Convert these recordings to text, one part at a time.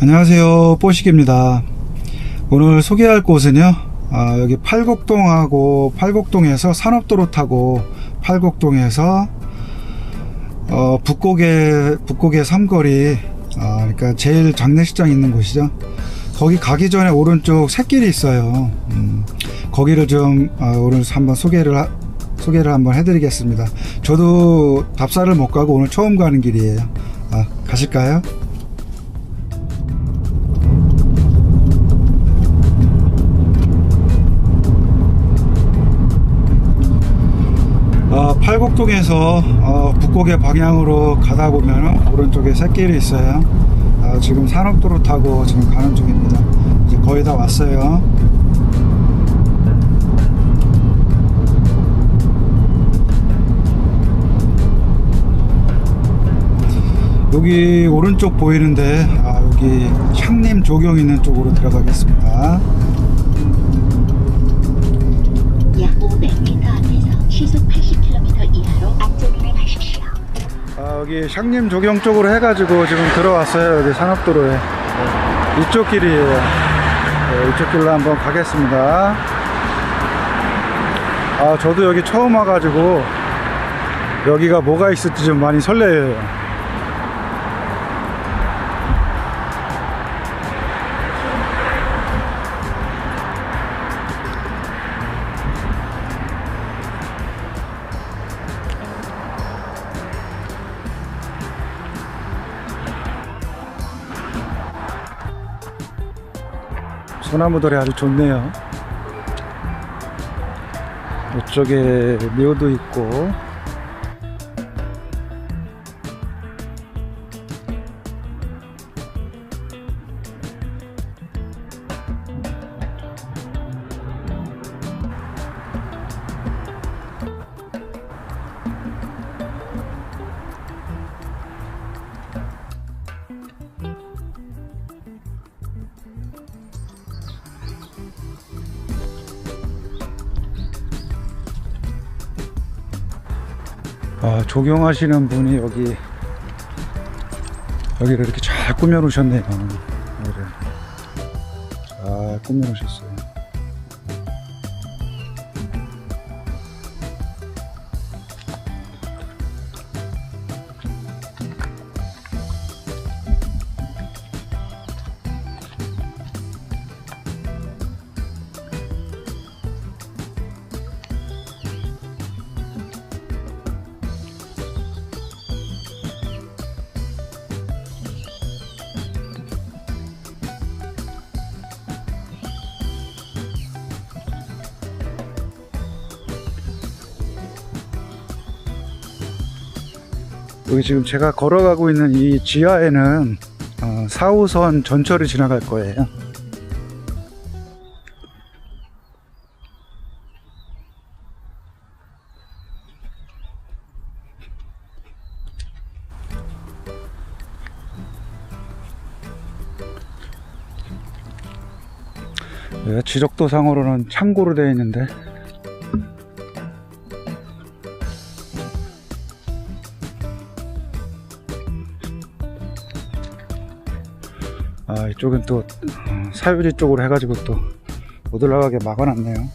안녕하세요. 뽀식입니다. 오늘 소개할 곳은요 아, 여기 팔곡동하고 팔곡동에서 산업도로 타고 팔곡동에서 어, 북곡의 북곡의 삼거리 아, 그러니까 제일 장례식장 있는 곳이죠. 거기 가기 전에 오른쪽 샛길이 있어요. 음, 거기를 좀 아, 오늘 한번 소개를 하- 소개를 한번 해드리겠습니다. 저도 답사를 못 가고 오늘 처음 가는 길이에요. 아, 가실까요? 팔곡동에서 어, 북곡의 방향으로 가다 보면 오른쪽에 샛길이 있어요. 어, 지금 산업도로 타고 지금 가는 중입니다. 이제 거의 다 왔어요. 여기 오른쪽 보이는데 아, 여기 향림 조경 있는 쪽으로 들어가겠습니다. 여기 샹님 조경 쪽으로 해가지고 지금 들어왔어요. 여기 산업도로에. 네, 이쪽 길이에요. 네, 이쪽 길로 한번 가겠습니다. 아, 저도 여기 처음 와가지고 여기가 뭐가 있을지 좀 많이 설레요. 소나무들이 아주 좋네요. 이쪽에 묘도 있고 아, 조경하시는 분이 여기 여기를 이렇게 잘 꾸며 놓으셨네요. 여기를 잘 꾸며 놓으셨어요. 여기 지금 제가 걸어가고 있는 이 지하에는 어, 4호선 전철이 지나갈 거예요. 네, 지적도상으로는 창고로 되어 있는데 아 이쪽은 또 어, 사유지 쪽으로 해가지고 또 못 올라가게 막아놨네요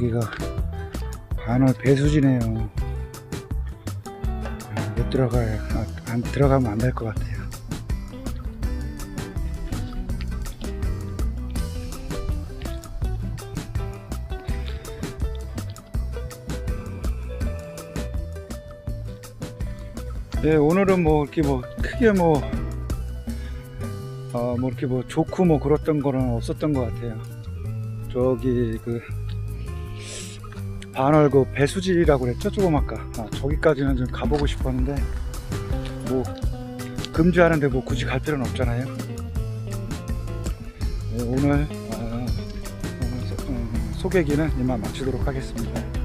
여기가 반월 배수지네요 아, 못 들어가요 아, 안 들어가면 안 될 것 같아요 네, 오늘은 뭐 이렇게 뭐 크게 뭐, 어, 뭐 이렇게 뭐 좋고 뭐 그랬던 거는 없었던 것 같아요. 저기 그 반월 그 배수지라고 그랬죠 조금 아까 아, 저기까지는 좀 가보고 싶었는데 뭐 금지하는데 뭐 굳이 갈 필요는 없잖아요. 오늘 어, 오늘 소- 음, 소개기는 이만 마치도록 하겠습니다.